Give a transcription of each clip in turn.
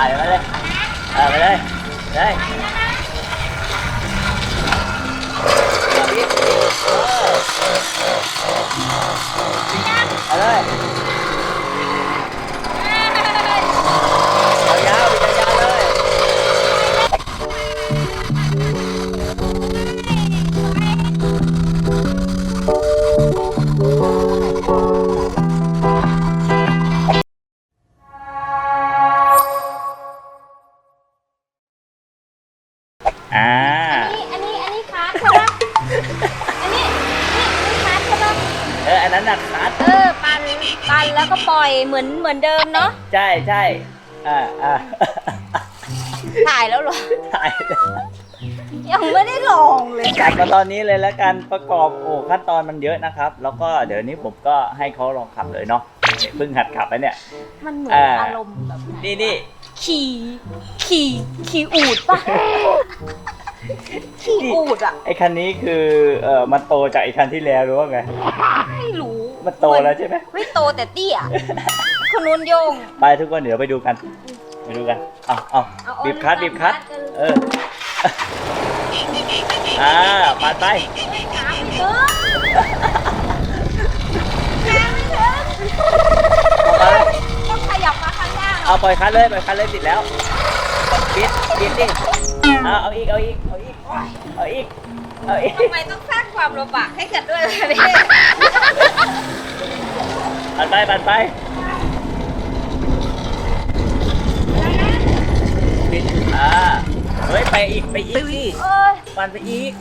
ถ่ายไปเลยถ่ายไปเลยเลยเอาอีกเออเอาเลย ใช่ใช่อ่าอ่าถ่ายแล้วเหรอ ถ่ายยังไม่ได้ลองเลย จัดมาตอนนี้เลยแล้วกันประกอบโอ้ขั้นตอนมันเยอะนะครับ แล้วก็เดี๋ยวนี้ผมก็ให้เขาลองขับเลยเนาะเนี่ยเพิ่งหัดขับไปเนี่ย มันเหมือนอ่าอารมณ์แบบไหนนี่นี่ขี่ขี่ขี่อูดปะ ขี่อูดอะไอ้คันนี้คือเออมันโตจากไอ้คันที่แล้วหรือว่าไง ไม่รู้มันโตแล้วใช่ไหมไม่โตแต่เตี้ยคนนู้นโยง ไปทุกคนเดี๋ยวไปดูกัน ไปดูกัน เอาเอาเอาเอาบีบคัดเลยบีบคัดคัดกันเออ อ่าปาดไปเออแกไม่ถึงเอาไปต้องขยับมาข้างหน้าหน่เอาอยปล่อยคันเลยปล่อยคันเลยติดแล้ว ปิดปิดดิเอาเอาอีกเอาอีก เอาอีกเอาอีก เอาอีก ทำไมต้องสร้างความลำบากให้กันด้วยล่ะเนี่ยปันไปปันไปปิดอ่าเฮ้ยไปอีกไปอีกสิเอ้ยปันไปอีก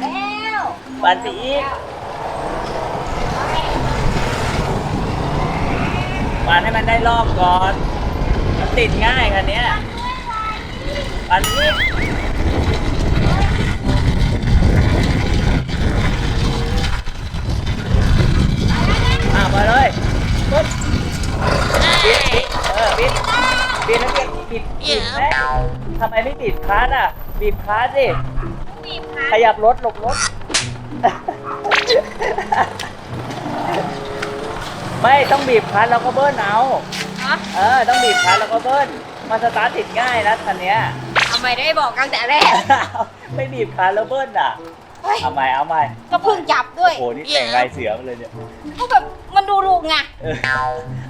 แล้วปันไปอีก ปันให้มันได้รอบก่อน มันติดง่ายคันเนี้ยปันอีกอ่ามาเลยปุ๊บปิดปิดเออปิดปิดแล้วปิดปิดปิดแม่ทำไมไม่ปิ ดคลาสอะ บีบคลาสสิ บีบคัขยับรถหลบรถ ไม่ต้องบีบคลันแล้วก็เบิ้ลเอาฮะเออ ต้องบีบคลันแล้วก็เบิ้ลมันสตาร์ทติดง่ายนะคันเนี้ย ทำไมได้บอกตั้งแต่แรกไม่บีบคลันแล้วเบิ้ลอะ เฮ้ยเอาใหม่เอาใหม่ก็เพิ่งจับด้วยโอ้โหนี่แต่งลายเสือมาเลยเนี่ย ก็แบบมันดูลูกไง เออ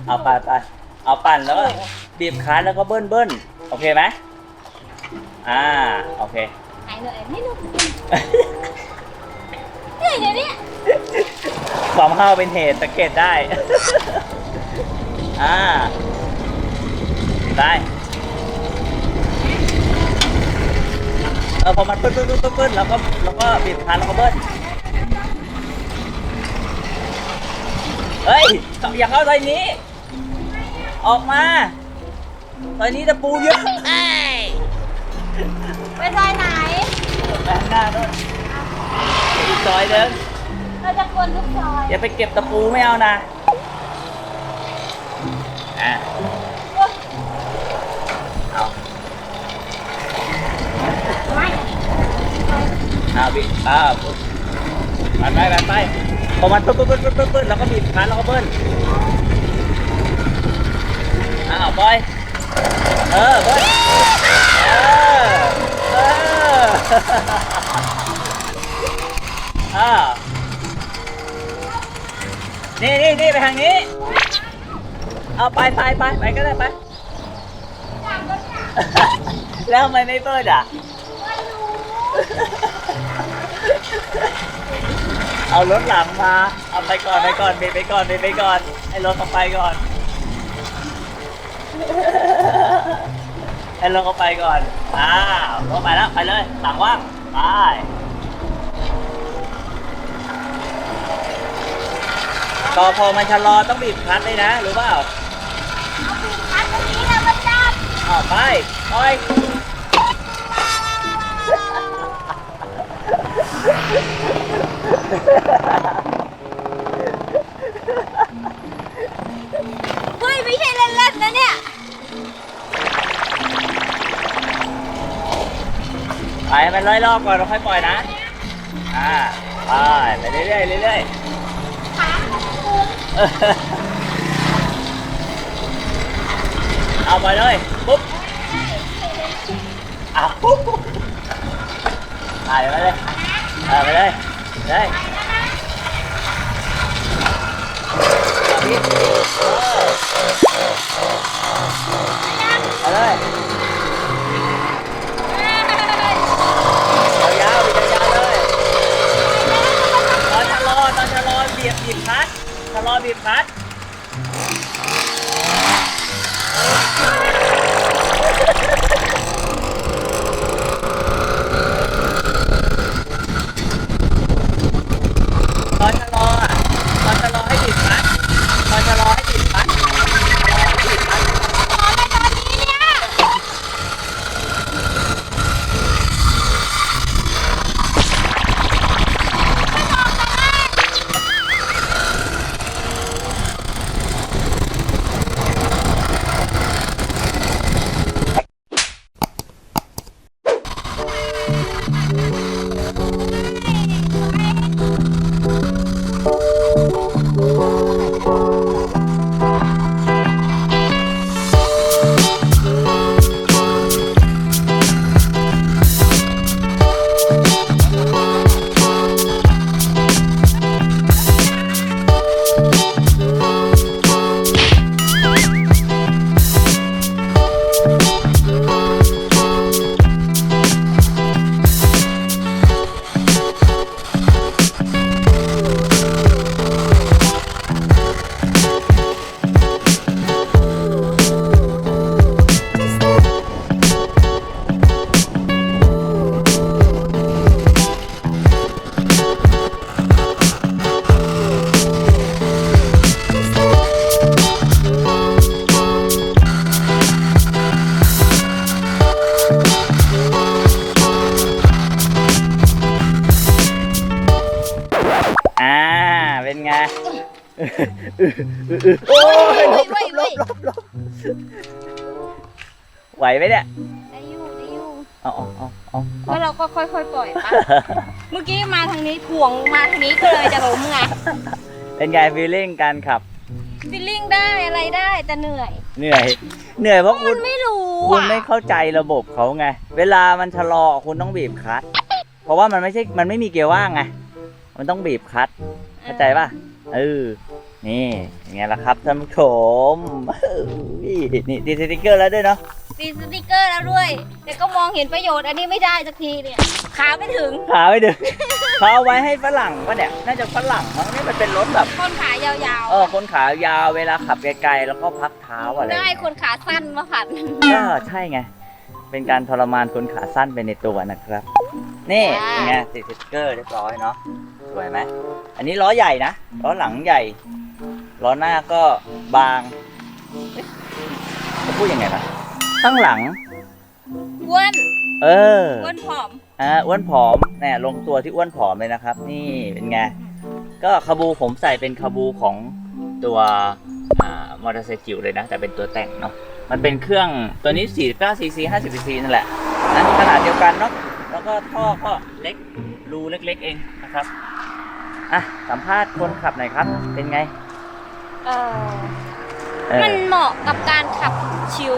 เอาไปไปเอาปั่นแล้วก็บีบคลันแล้วก็เบิ้ลเบิ้ลโอเคไหม อ่า โอเค หายเหนื่อยไม่รู้เหนื่อยเดี๋ยวนี้ความห้าวเป็นเหตุสังเกตได้ อ่า ได้ เออพอมันปึ๊ดปึ๊ดปึ๊ดปึ๊ดปึ๊ดแล้วก็แล้วก็บีบคันแล้วก็เบิ้ลเฮ้ย อย่าเข้าซอยนี้ ออกมาซอยนี้ตะปูเยอะไป ซอยไหน ไปข้างหน้าด้วยอีกซอยเดินเราจะกวนทุกซอยอย่าไปเก็บตะปูไม่เอานะ อะ เอาไม่เอาบิดอ่าปุ๊บไปไปไปไปพอมันปึ๊บปึ๊บปึ๊บปึ๊บปึ๊บปึ๊บแล้วก็บีบคันแล้วก็เบิ้ลอ้าวบอย เออเบิ้ลเออ เอออ่านี่นี่นี่ไปทางนี้ เอาไปไปไปไปก็ได้ไป แล้วทำไมไม่เบิ้ลอะ เอารถหลังมา เอาไปก่อนไปก่อนเบรกไปก่อนเบรกไปก่อน ให้รถเขาไปก่อน ให้รถเขาไปก่อน อ้าวรถไปแล้ว ไปเลยหลังว่าง ไปต่อพอมันชะลอต้องบีบคลัตช์เลยนะรู้เปล่าเอาปีกคัดตรงนี้นะมาจับอ้าวไปไป ไปให้มันร้อยรอบก่อนเราค่อยปล่อยนะ อ่าไปไปเรื่อยๆเรื่อยขาของกูๆเอาไปเลยปุ๊บเอาถ่ายไปเลยเออไปเลยเลยเอาพี่เออเอาเลยเอายาวไปยาวๆเลยตอนชะลอตอนชะลอเบพัดชะลอบีบพัด โอ้ยลบลบลบลบลบไหวไหมเนี่ย ได้อยู่ได้อยู่เอาเอาเอาเอาเอาก็เราก็ค่อยๆปล่อยปะเมื่อกี้มาทางนี้ถ่วงมาทางนี้ก็เลยจะล้มไงเป็นไงฟีลลิ่งการขับ ฟิลลิ่งได้อะไรได้แต่เหนื่อย เหนื่อย เหนื่อยเพราะคุมัณนไม่รู้คุณอะไม่เข้าใจระบบเขาไง เวลามันชะลอคุณต้องบีบคลัตช์เพราะว่ามันไม่ใช่ มันไม่มีเกียร์ว่างไง มันต้องบีบคลัตช์เข้าใจป่ะ เออ นี่อย่างเงี้ยละครับท่านผู้ชมเอ้ยนี่ดีสติกเกอร์แล้วด้วยเนาะติดสติกเกอร์แล้วด้วย แต่ก็มองเห็นประโยชน์อันนี้ไม่ได้สักทีเนี่ยขาไม่ถึงขาไม่ดึงเขาเอาไว้ให้ฝรั่งปะเนี่ยน่าจะฝรั่งมั้งนี่มันเป็นรถแบบคนขายาวเออคนขายาวเวลาขับไกลๆแล้วก็พักเท้าอะไรๆได้คนขาสั้นมาผัดก็ใช่ไงเป็นการทรมานคนขาสั้นไปในตัวนะครับ นี่เป็นไงติดสติ๊กเกอร์เรียบร้อยเนาะสวยไหมอันนี้ล้อใหญ่นะล้อหลังใหญ่ ล้อหน้าก็บางเอ๊ะจะพูดยังไงนะข้างหลัง อ้วนเอออ้วนผอม อ่าอ้วนผอมเนี่ยลงตัวที่อ้วนผอมเลยนะครับ นี่เป็นไง ก็คาบูผมใส่เป็นคาบูของตัวอ่ามอเตอร์ไซค์จิ๋วเลยนะ แต่เป็นตัวแต่งเนาะมันเป็นเครื่องตัวนี้ 49 cc 50 cc นั่นแหละนะขนาดเดียวกันเนาะแล้วก็ท่อก็เล็กรูเล็ก ๆ เองนะครับ อะ สัมภาษณ์คนขับหน่อยครับ เป็นไง เออเออมันเหมาะกับการขับชิล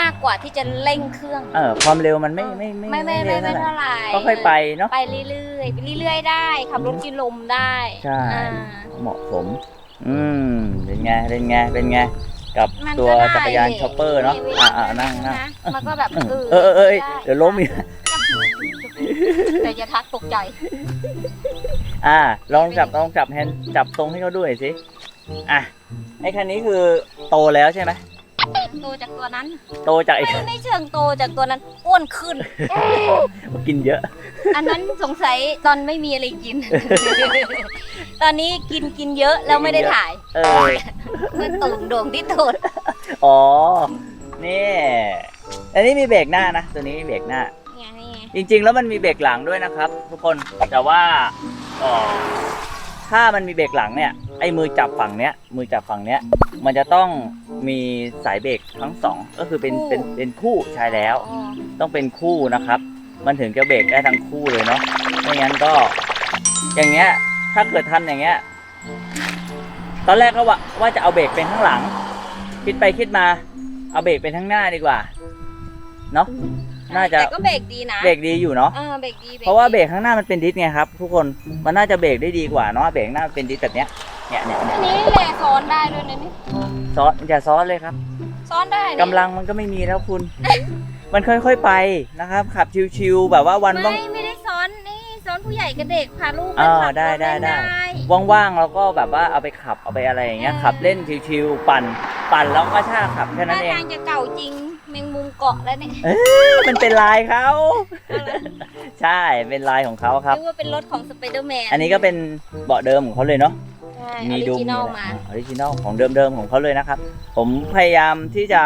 มากกว่าที่จะเร่งเครื่อง เออความเร็วมันไม่ไม่ไม่ไม่ไม่ไม่เท่าไหร่ก็ค่อยๆไปเนาะ ไปเรื่อยๆไปเรื่อยๆได้ ขับรถกินลมได้ใช่ อ่า เหมาะสม อืมเป็นไงเป็นไงเป็นไงกับมันตัวก็ได้จักรยานช็อปเปอร์เนาะวอ่าลอ่านั่งนั่งะมันก็แบบเออเออเออเออได้เดี๋ยวล้มอีกแต่อย่าทักตกใจ อ่า ลองจับลองจับแฮนด์จับตรงให้เขาด้วยสิ อะไอ้คันนี้คือโตแล้วใช่ไหมโตจากตัวนั้นโตจากไอ้ไม่ไม่เชิงโตจากตัวนั้นอ้วนขึ้น กินเยอะ อันนั้นสงสัยตอนไม่มีอะไรกิน ตอนนี้กินกินเยอะแล้วไม่ได้ถ่ายเออมันตุ่มโด่งที่ตูดอ๋อนี่อันนี้มีเบรกหน้านะตัวนี้มีเบรกหน้า ไงนี่ไงจริงๆ แล้วมันมีเบรกหลังด้วยนะครับ ทุกคนแต่ว่าเอ่อ ถ้ามันมีเบรกหลังเนี่ยไอ้มือจับฝั่งเนี้ยมือจับฝั่งเนี้ยมันจะต้องมีสายเบรกทั้งสองก็คือเป็นเป็นเป็นคู่ใช่แล้ว อ๋อต้องเป็นคู่นะครับ มันถึงจะเบรกได้ทั้งคู่เลยเนาะไม่งั้นก็ อย่างเงี้ย ถ้าเกิดทำอย่างเงี้ย ตอนแรกก็ว่าว่าจะเอาเบรกเป็นข้างหลัง คิดไปคิดมา เอาเบรกเป็นข้างหน้าดีกว่า เนาะ น่าจะแต่ก็เบรกดีนะเบรกดีอยู่เนาะเออเบรกดีเพราะว่าเบรดีกข้างหน้ามันเป็นดิสไงครับ ทุกคนมันน่าจะเบรกได้ดีกว่าเนาะเบรกหน้ามันเป็นดิสแบบเนี้ยเนี่ยเนี่ยเนี่ยอันนี้แหละซ้อนได้ด้วยนะนี่ซ้อนอย่าซ้อนเลยครับ ซ้อนได้นี่กำลังมันก็ไม่มีแล้วคุณ มันค่อยๆไปนะครับ ขับชิวๆแบบว่าวันว่างไม่ไม่ได้ซ้อนนี่ซ้อนผู้ใหญ่กับเด็กพาลูกอ่าขับได้รถได้เล่นได้ว่างๆเราก็แบบว่าเอาไปขับเอาไปอะไรอย่างเงี้ยเออขับเล่นชิวๆปั่น ปั่นแล้วก็ช่าขับแค่นั้ท่านเองทางจะเก่าจริงแมงมุม เกาะแล้วเนี่ยเอ้ยมันเป็นลายเขาใช่เป็นลายของเขาครับ นึกว่าเป็นรถของสไปเดอร์แมนอันนี้ก็เป็นเบาะเดิมของเขาเลยเนาะ ใช่มีออดุริมจินอลมาออริจินอลของเดิมๆของเขาเลยนะครับ ผมพยายามที่จะ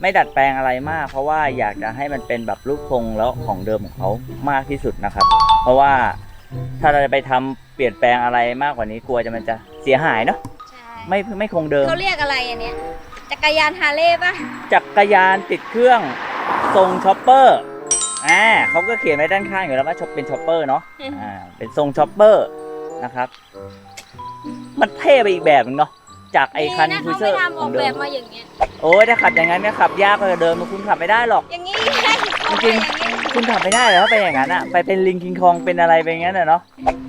ไม่ดัดแปลงอะไรมาก เพราะว่าอยากจะให้มันเป็นแบบรูปทรงแล้วของเดิมของเขามากที่สุดนะครับ เพราะว่าถ้าเราจะไปทำเปลี่ยนแปลงอะไรมากกว่านี้กลัวจะมันจะเสียหายเนาะใช่ไม่ไม่คงเดิม เขาเรียกอะไรอันเนี้ย จักรยานฮาร์เลย์ป่ะ จักรยานติดเครื่องทรงช็อปเปอร์อ่าเขาก็เขียนไว้ด้านข้างอยู่แล้วว่าเป็นช็อปเปอร์เนาะอ่าเป็นทรงช็อปเปอร์นะครับ มันเท่ไปอีกแบบนึงเนาะจากไอ้คันดีนะคุยเขาเซอไม่ร์ทำออกแบบมาอย่างเงี้ยโอ้ยถ้าขับอย่างนั้นก็ขับยากกว่าเดิมคุณขับไม่ได้หรอก อย่างงี้ไงเอาจริไปงอย่างงี้คุณขับไม่ได้แล้วถ้าไปอย่างนั้นอะไปเป็นลิงคิงคองเป็นอะไรไปอย่างนั้นอะเนาะ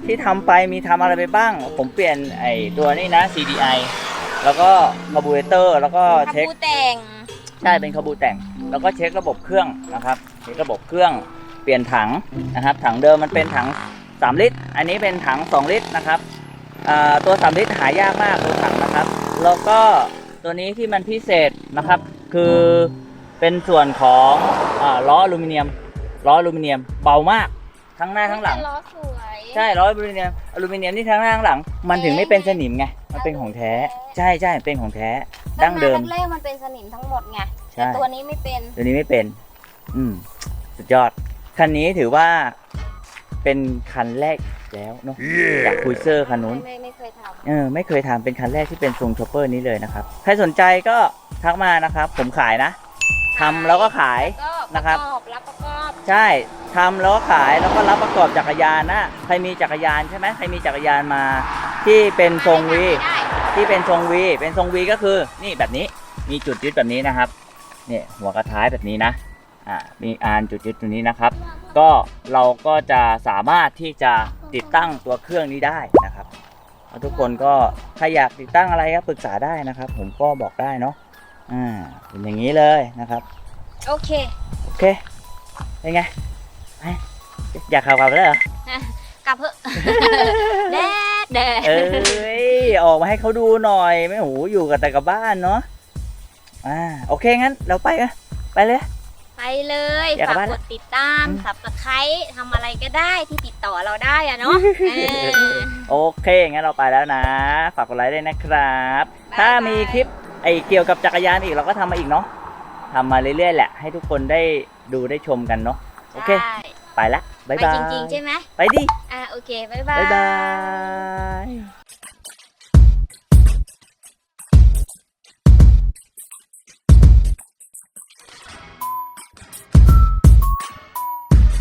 ที่ทำไปมีทำอะไรไปบ้าง ผมเปลี่ยนไอ้ตัวนี้นะ CDI แล้วก็คาร์บูเรเตอร์แล้วก็ขับเช็คบูแต่งใช่เป็นคาบูแต่ง แล้วก็เช็คระบบเครื่องนะครับเช็คระบบเครื่องเปลี่ยนถังนะครับ ถังเดิมมันเป็นถัง 3 ลิตร อันนี้เป็นถัง 2 ลิตรนะครับอ่าตัว 3 ลิตรหายากมากตัวถังนะครับ แล้วก็ตัวนี้ที่มันพิเศษนะครับ คือเป็นส่วนของอาล้ออลูมิเนียมล้ออลูมิเนียมเบามากทั้งหน้าทั้งหลังแต่ล้อสวย ใช่ล้ออลูมิเนียมอลูมิเนียมที่ทั้งหน้าทั้งหลัง มันถึงไม่เป็นสนิมไง มันเป็นของแท้ ใช่ใช่เป็นของแท้ ดั้งเดิมแรกๆมันเป็นสนิมทั้งหมดไงใช่แต่ตัวนี้ไม่เป็น ตัวนี้ไม่เป็น อืมสุดยอด คันนี้ถือว่าเป็นคันแรกแล้วเนาะจากคุยเซอร์คันนู้นไม่ไม่เคยทเออไม่เคยทำเป็นคันแรกที่เป็นทรงชอปเปอร์นี้เลยนะครับ ใครสนใจก็ทักมานะครับ ผมขายนะทำแล้วก็ขายำก็ปนะครับระกอบรับประกอบ ใช่ ทำแล้วก็ขายแล้วก็รับประกอบจักรยานนะใครมีจักรยานใช่ไหมใครมีจักรยานมาที่เป็นทรงวีได้ที่เป็นทรงวีเป็นทรงวีก็คือนี่แบบนี้มีจุดยึดแบบนี้นะครับเนี่ยหัวกระท้ายแบบนี้นะอ่ามีอานจุดยึดตรงนี้นะครับ ก็เราก็จะสามารถที่จะติดตั้งตัวเครื่องนี้ได้นะครับแล้วทุกคนก็ถ้าอยากติดตั้งอะไรก็ปรึกษาได้นะครับ ผมก็บอกได้เนาะอ่าเป็นอย่างนี้เลยนะครับ โอเค โอเคเป็นไงไป อยากขับขับแล้วเหรอ กลับเถอะ แดดแดดเอ้ย ออกมาให้เขาดูหน่อย ไม่โหอยู่กับแต่กับบ้านเนาะ อ่า โอเคงั้นเราไปกันไปเลย ไปเลยอยากกลัฝาบกบ้าน กดติดตามอืมสับตะไคร้ทำอะไรก็ได้ที่ติดต่อเราได้อะเนาะเออ โอเคงั้นเราไปแล้วนะ ฝากกดไลค์ด้วยนะครับ บ๊ายบาย ถ้ามีคลิปไอเกี่ยวกับจักรยานอีกเราก็ทำมาอีกเนาะทำมาเรื่อยๆแหละ ให้ทุกคนได้ดูได้ชมกันเนาะ โอเคใช่ไปละบ๊ายไปบาย จริงๆใช่ไหมไปดิ อ่าโอเค บ๊ายบาย บ๊ายบาย